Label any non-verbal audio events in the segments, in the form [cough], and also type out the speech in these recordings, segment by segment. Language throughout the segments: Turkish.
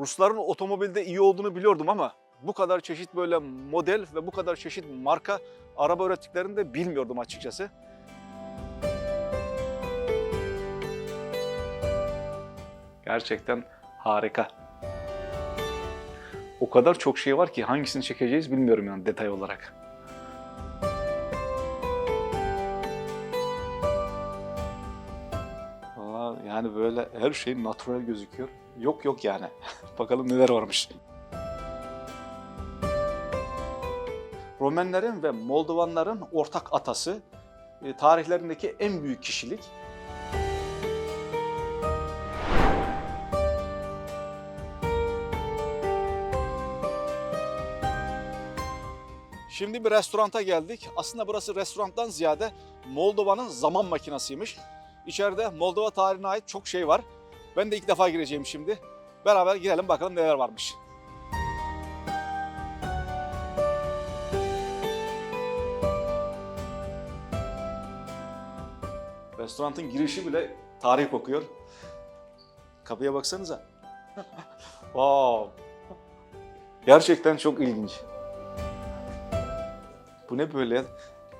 Rusların otomobilde iyi olduğunu biliyordum ama bu kadar çeşit böyle model ve bu kadar çeşit marka araba ürettiklerini de bilmiyordum açıkçası. Gerçekten harika. O kadar çok şey var ki hangisini çekeceğiz bilmiyorum yani detay olarak. Yani böyle her şey natural gözüküyor. Yok yok yani. [laughs] Bakalım neler varmış. Romenlerin ve Moldovanların ortak atası, e, tarihlerindeki en büyük kişilik. Şimdi bir restoranta geldik. Aslında burası restorandan ziyade Moldova'nın zaman makinasıymış. İçeride Moldova tarihine ait çok şey var. Ben de ilk defa gireceğim şimdi. Beraber girelim bakalım neler varmış. Restoranın girişi bile tarih kokuyor. Kapıya baksanıza. [laughs] wow. Gerçekten çok ilginç. Bu ne böyle?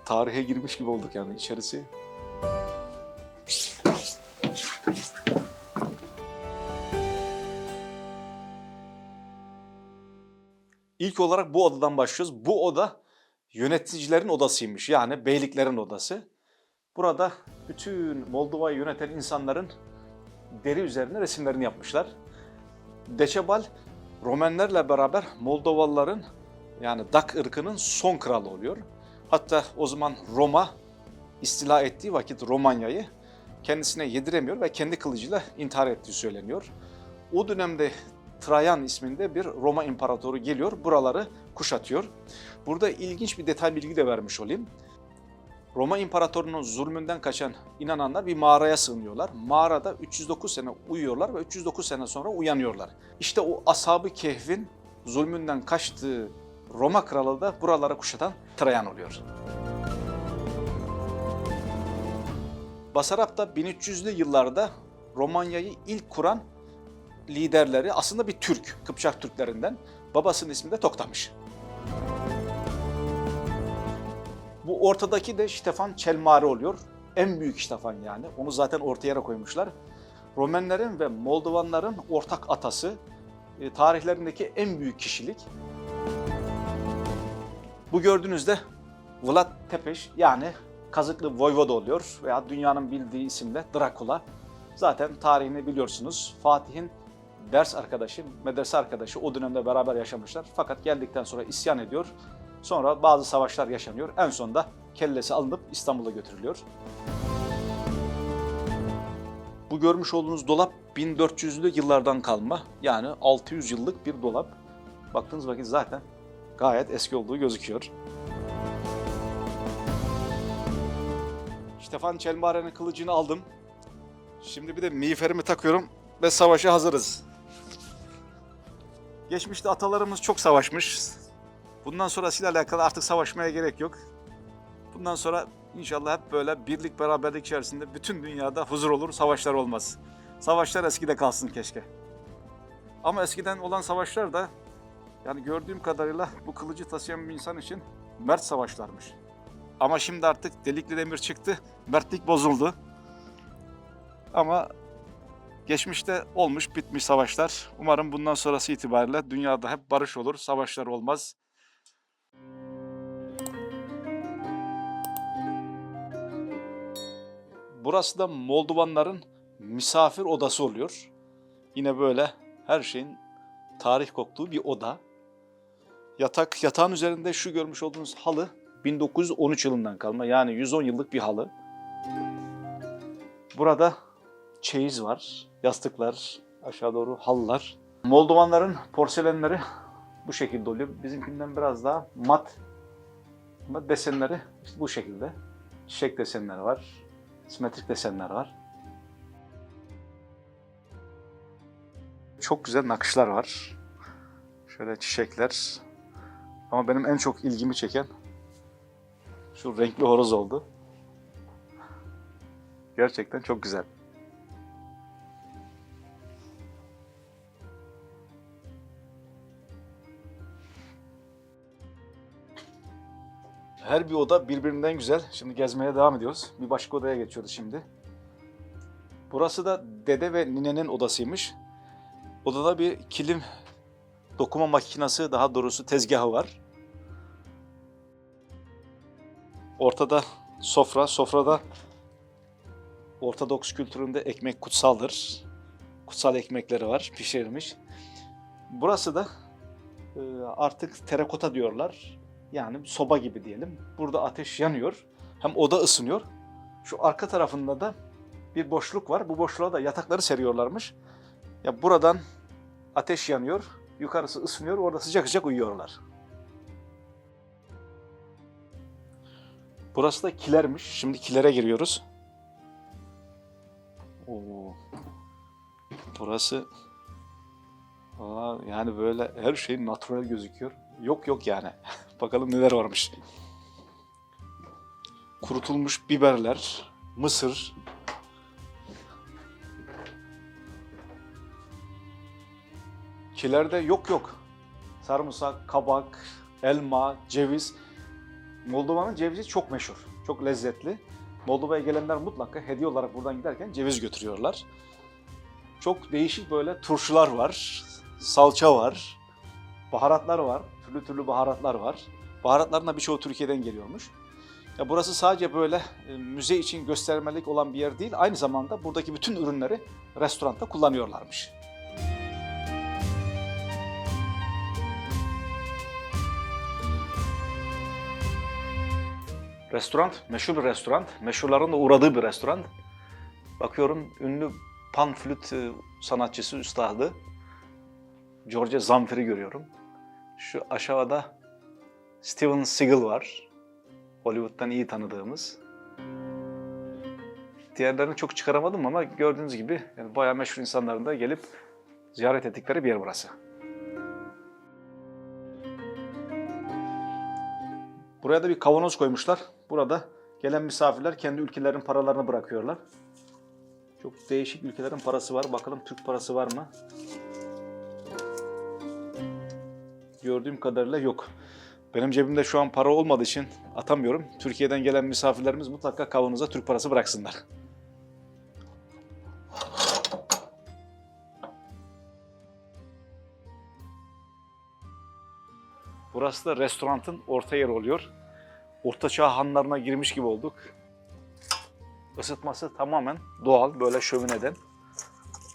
Tarihe girmiş gibi olduk yani içerisi. İlk olarak bu odadan başlıyoruz. Bu oda yöneticilerin odasıymış. Yani beyliklerin odası. Burada bütün Moldova'yı yöneten insanların deri üzerine resimlerini yapmışlar. Deçebal Romenlerle beraber Moldovalıların yani Dak ırkının son kralı oluyor. Hatta o zaman Roma istila ettiği vakit Romanya'yı kendisine yediremiyor ve kendi kılıcıyla intihar ettiği söyleniyor. O dönemde Trajan isminde bir Roma imparatoru geliyor, buraları kuşatıyor. Burada ilginç bir detay bilgi de vermiş olayım. Roma imparatorunun zulmünden kaçan inananlar bir mağaraya sığınıyorlar. Mağarada 309 sene uyuyorlar ve 309 sene sonra uyanıyorlar. İşte o ashab-ı kehfin zulmünden kaçtığı Roma kralı da buralara kuşatan Trajan oluyor. Basarab da 1300'lü yıllarda Romanya'yı ilk kuran liderleri aslında bir Türk, Kıpçak Türklerinden. Babasının ismi de Toktamış. Bu ortadaki de Stefan Çelmari oluyor. En büyük Stefan yani. Onu zaten ortaya koymuşlar. Romenlerin ve Moldovanların ortak atası. e, tarihlerindeki en büyük kişilik. Bu gördüğünüzde Vlad Tepeş yani Kazıklı Voyvoda oluyor veya dünyanın bildiği isimle Drakula. Zaten tarihini biliyorsunuz. Fatih'in ders arkadaşı, medrese arkadaşı o dönemde beraber yaşamışlar. Fakat geldikten sonra isyan ediyor. Sonra bazı savaşlar yaşanıyor. En sonunda kellesi alınıp İstanbul'a götürülüyor. Bu görmüş olduğunuz dolap 1400'lü yıllardan kalma. Yani 600 yıllık bir dolap. Baktığınız vakit zaten gayet eski olduğu gözüküyor. Stefan Çelmare'nin kılıcını aldım. Şimdi bir de miğferimi takıyorum ve savaşa hazırız. Geçmişte atalarımız çok savaşmış. Bundan sonrasıyla alakalı artık savaşmaya gerek yok. Bundan sonra inşallah hep böyle birlik beraberlik içerisinde bütün dünyada huzur olur, savaşlar olmaz. Savaşlar eskide kalsın keşke. Ama eskiden olan savaşlar da yani gördüğüm kadarıyla bu kılıcı taşıyan bir insan için mert savaşlarmış. Ama şimdi artık delikli demir çıktı, mertlik bozuldu. Ama geçmişte olmuş bitmiş savaşlar. Umarım bundan sonrası itibariyle dünyada hep barış olur, savaşlar olmaz. Burası da Moldovanların misafir odası oluyor. Yine böyle her şeyin tarih koktuğu bir oda. Yatak, yatağın üzerinde şu görmüş olduğunuz halı 1913 yılından kalma yani 110 yıllık bir halı. Burada çeyiz var, yastıklar, aşağı doğru halılar. Moldovanların porselenleri bu şekilde oluyor. Bizimkinden biraz daha mat ama desenleri işte bu şekilde. Çiçek desenleri var, simetrik desenler var. Çok güzel nakışlar var. Şöyle çiçekler. Ama benim en çok ilgimi çeken şu renkli horoz oldu. Gerçekten çok güzel. Her bir oda birbirinden güzel. Şimdi gezmeye devam ediyoruz. Bir başka odaya geçiyoruz şimdi. Burası da dede ve ninenin odasıymış. Odada bir kilim dokuma makinesi, daha doğrusu tezgahı var. Ortada sofra, sofrada Ortodoks kültüründe ekmek kutsaldır. Kutsal ekmekleri var, pişirilmiş. Burası da e, artık terakota diyorlar. Yani soba gibi diyelim. Burada ateş yanıyor. Hem oda ısınıyor. Şu arka tarafında da bir boşluk var. Bu boşluğa da yatakları seriyorlarmış. Ya buradan ateş yanıyor. Yukarısı ısınıyor. Orada sıcak sıcak uyuyorlar. Burası da kilermiş. Şimdi kilere giriyoruz. Oo. Burası Aa, yani böyle her şey natural gözüküyor. Yok yok yani. [laughs] Bakalım neler varmış. Kurutulmuş biberler, mısır. Kilerde yok yok. Sarımsak, kabak, elma, ceviz. Moldova'nın cevizi çok meşhur, çok lezzetli. Moldova'ya gelenler mutlaka hediye olarak buradan giderken ceviz götürüyorlar. Çok değişik böyle turşular var, salça var, baharatlar var, türlü türlü baharatlar var. Baharatların da birçoğu Türkiye'den geliyormuş. Ya burası sadece böyle e, müze için göstermelik olan bir yer değil, aynı zamanda buradaki bütün ürünleri restoranda kullanıyorlarmış. Restoran, meşhur bir restoran. Meşhurların da uğradığı bir restoran. Bakıyorum ünlü pan flüt e, sanatçısı, üstadı George Zamfir'i görüyorum. Şu aşağıda Steven Seagal var. Hollywood'dan iyi tanıdığımız. Diğerlerini çok çıkaramadım ama gördüğünüz gibi yani bayağı meşhur insanların da gelip ziyaret ettikleri bir yer burası. Buraya da bir kavanoz koymuşlar. Burada gelen misafirler kendi ülkelerin paralarını bırakıyorlar. Çok değişik ülkelerin parası var. Bakalım Türk parası var mı? Gördüğüm kadarıyla yok. Benim cebimde şu an para olmadığı için atamıyorum. Türkiye'den gelen misafirlerimiz mutlaka kavanoza Türk parası bıraksınlar. Burası da restoranın orta yeri oluyor. Orta Çağ hanlarına girmiş gibi olduk. Isıtması tamamen doğal, böyle şömineden.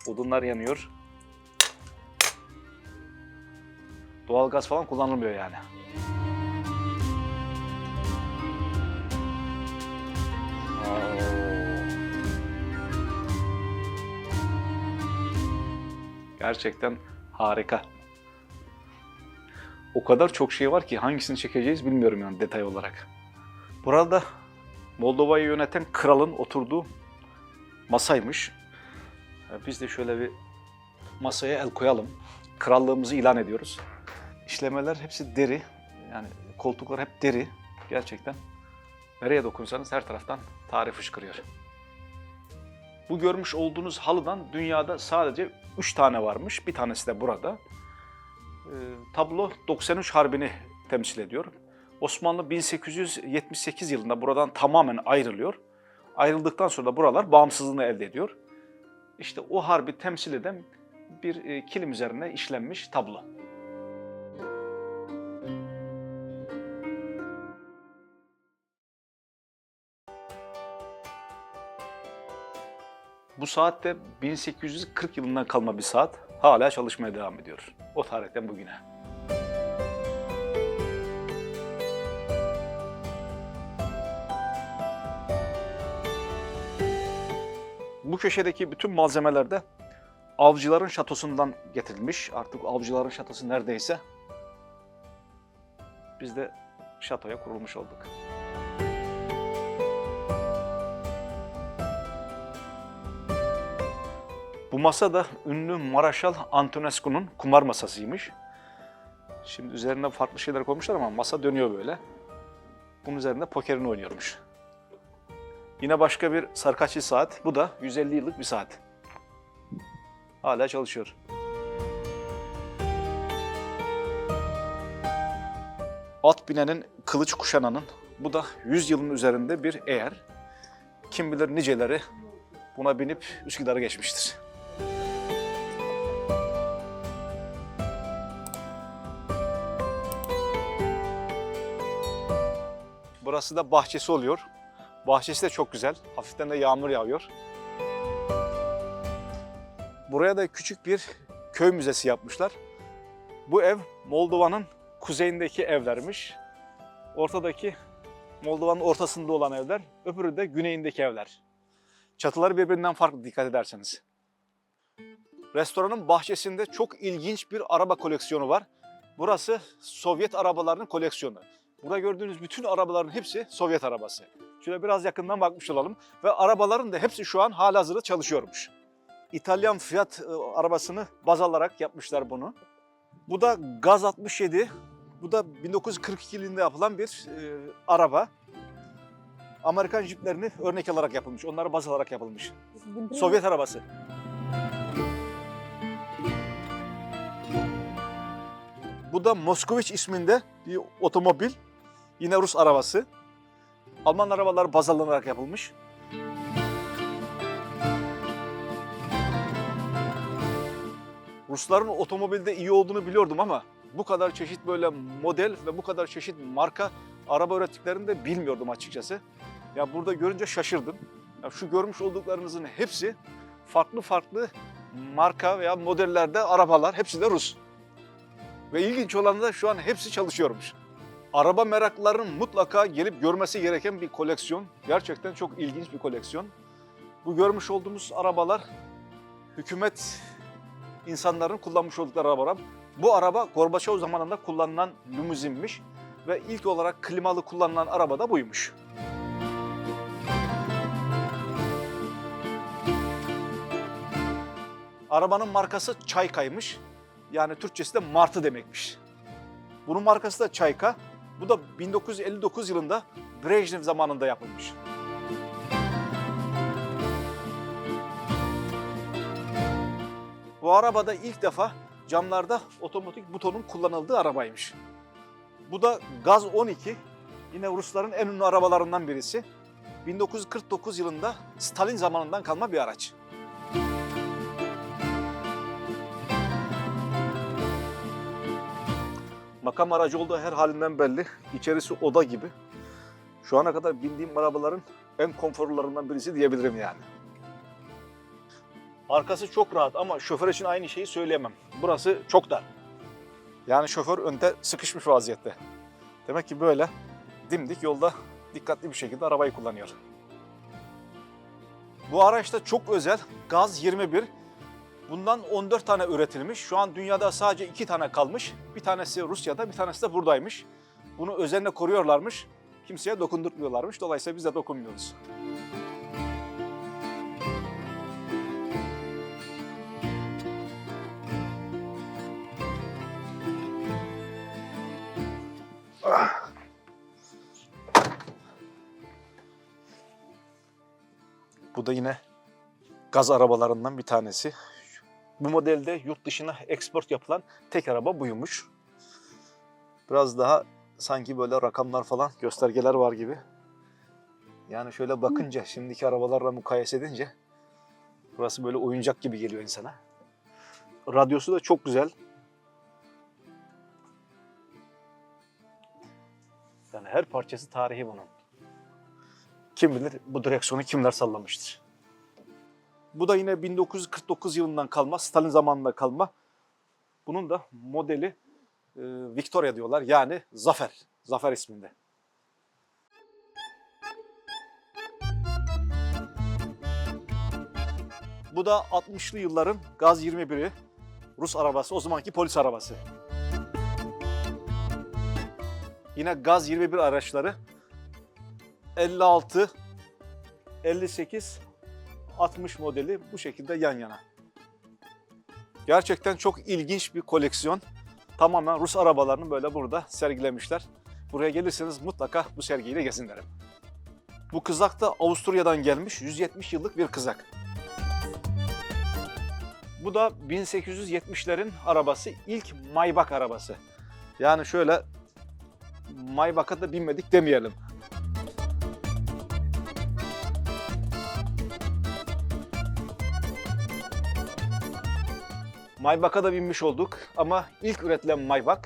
Odunlar yanıyor. Doğal gaz falan kullanılmıyor yani. Gerçekten harika. O kadar çok şey var ki hangisini çekeceğiz bilmiyorum yani detay olarak. Burada Moldova'yı yöneten kralın oturduğu masaymış. Biz de şöyle bir masaya el koyalım. Krallığımızı ilan ediyoruz. İşlemeler hepsi deri. Yani koltuklar hep deri. Gerçekten. Nereye dokunsanız her taraftan tarih fışkırıyor. Bu görmüş olduğunuz halıdan dünyada sadece 3 tane varmış. Bir tanesi de burada. Ee, tablo 93 Harbi'ni temsil ediyor. Osmanlı 1878 yılında buradan tamamen ayrılıyor. Ayrıldıktan sonra da buralar bağımsızlığını elde ediyor. İşte o harbi temsil eden bir e, kilim üzerine işlenmiş tablo. Bu saat de 1840 yılından kalma bir saat. Hala çalışmaya devam ediyor. O tarihten bugüne. Bu köşedeki bütün malzemeler de avcıların şatosundan getirilmiş. Artık avcıların şatosu neredeyse biz de şatoya kurulmuş olduk. Bu masa da ünlü Maraşal Antonescu'nun kumar masasıymış. Şimdi üzerine farklı şeyler koymuşlar ama masa dönüyor böyle. Bunun üzerinde pokerini oynuyormuş. Yine başka bir sarkaçlı saat. Bu da 150 yıllık bir saat. Hala çalışıyor. At binenin, kılıç kuşananın, bu da 100 yılın üzerinde bir eğer. Kim bilir niceleri buna binip Üsküdar'a geçmiştir. Burası da bahçesi oluyor. Bahçesi de çok güzel. Hafiften de yağmur yağıyor. Buraya da küçük bir köy müzesi yapmışlar. Bu ev Moldova'nın kuzeyindeki evlermiş. Ortadaki Moldova'nın ortasında olan evler, öbürü de güneyindeki evler. Çatıları birbirinden farklı dikkat ederseniz. Restoranın bahçesinde çok ilginç bir araba koleksiyonu var. Burası Sovyet arabalarının koleksiyonu. Burada gördüğünüz bütün arabaların hepsi Sovyet arabası. Şöyle biraz yakından bakmış olalım. Ve arabaların da hepsi şu an halihazırda çalışıyormuş. İtalyan Fiat e, arabasını baz alarak yapmışlar bunu. Bu da Gaz 67. Bu da 1942 yılında yapılan bir e, araba. Amerikan jiplerini örnek alarak yapılmış. Onları baz alarak yapılmış. Sovyet arabası. Bu da Moskoviç isminde bir otomobil. Yine Rus arabası. Alman arabaları baz alınarak yapılmış. Rusların otomobilde iyi olduğunu biliyordum ama bu kadar çeşit böyle model ve bu kadar çeşit marka araba ürettiklerini de bilmiyordum açıkçası. Ya burada görünce şaşırdım. Ya şu görmüş olduklarınızın hepsi farklı farklı marka veya modellerde arabalar. Hepsi de Rus. Ve ilginç olan da şu an hepsi çalışıyormuş. Araba meraklılarının mutlaka gelip görmesi gereken bir koleksiyon. Gerçekten çok ilginç bir koleksiyon. Bu görmüş olduğumuz arabalar hükümet insanların kullanmış oldukları arabalar. Bu araba Gorbaçov zamanında kullanılan limuzinmiş ve ilk olarak klimalı kullanılan araba da buymuş. Arabanın markası Çayka'ymış. Yani Türkçesi de martı demekmiş. Bunun markası da Çayka. Bu da 1959 yılında Brejnev zamanında yapılmış. Bu arabada ilk defa camlarda otomatik butonun kullanıldığı arabaymış. Bu da Gaz 12. Yine Rusların en ünlü arabalarından birisi. 1949 yılında Stalin zamanından kalma bir araç. Makam aracı olduğu her halinden belli. İçerisi oda gibi. Şu ana kadar bindiğim arabaların en konforlularından birisi diyebilirim yani. Arkası çok rahat ama şoför için aynı şeyi söyleyemem. Burası çok dar. Yani şoför önde sıkışmış vaziyette. Demek ki böyle dimdik yolda dikkatli bir şekilde arabayı kullanıyor. Bu araç da çok özel. Gaz 21. Bundan 14 tane üretilmiş. Şu an dünyada sadece 2 tane kalmış. Bir tanesi Rusya'da, bir tanesi de buradaymış. Bunu özenle koruyorlarmış. Kimseye dokundurtmuyorlarmış. Dolayısıyla biz de dokunmuyoruz. Bu da yine gaz arabalarından bir tanesi. Bu modelde yurt dışına export yapılan tek araba buymuş. Biraz daha sanki böyle rakamlar falan göstergeler var gibi. Yani şöyle bakınca şimdiki arabalarla mukayese edince burası böyle oyuncak gibi geliyor insana. Radyosu da çok güzel. Yani her parçası tarihi bunun. Kim bilir bu direksiyonu kimler sallamıştır. Bu da yine 1949 yılından kalma, Stalin zamanında kalma. Bunun da modeli e, Victoria diyorlar yani Zafer, Zafer isminde. Bu da 60'lı yılların Gaz 21'i, Rus arabası, o zamanki polis arabası. Yine Gaz 21 araçları 56, 58, 60 modeli bu şekilde yan yana. Gerçekten çok ilginç bir koleksiyon. Tamamen Rus arabalarını böyle burada sergilemişler. Buraya gelirseniz mutlaka bu sergiyi de gezin derim. Bu kızak da Avusturya'dan gelmiş 170 yıllık bir kızak. Bu da 1870'lerin arabası, ilk Maybach arabası. Yani şöyle Maybach'a da binmedik demeyelim. Maybach'a da binmiş olduk ama ilk üretilen Maybach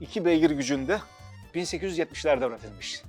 iki beygir gücünde 1870'lerde üretilmiş.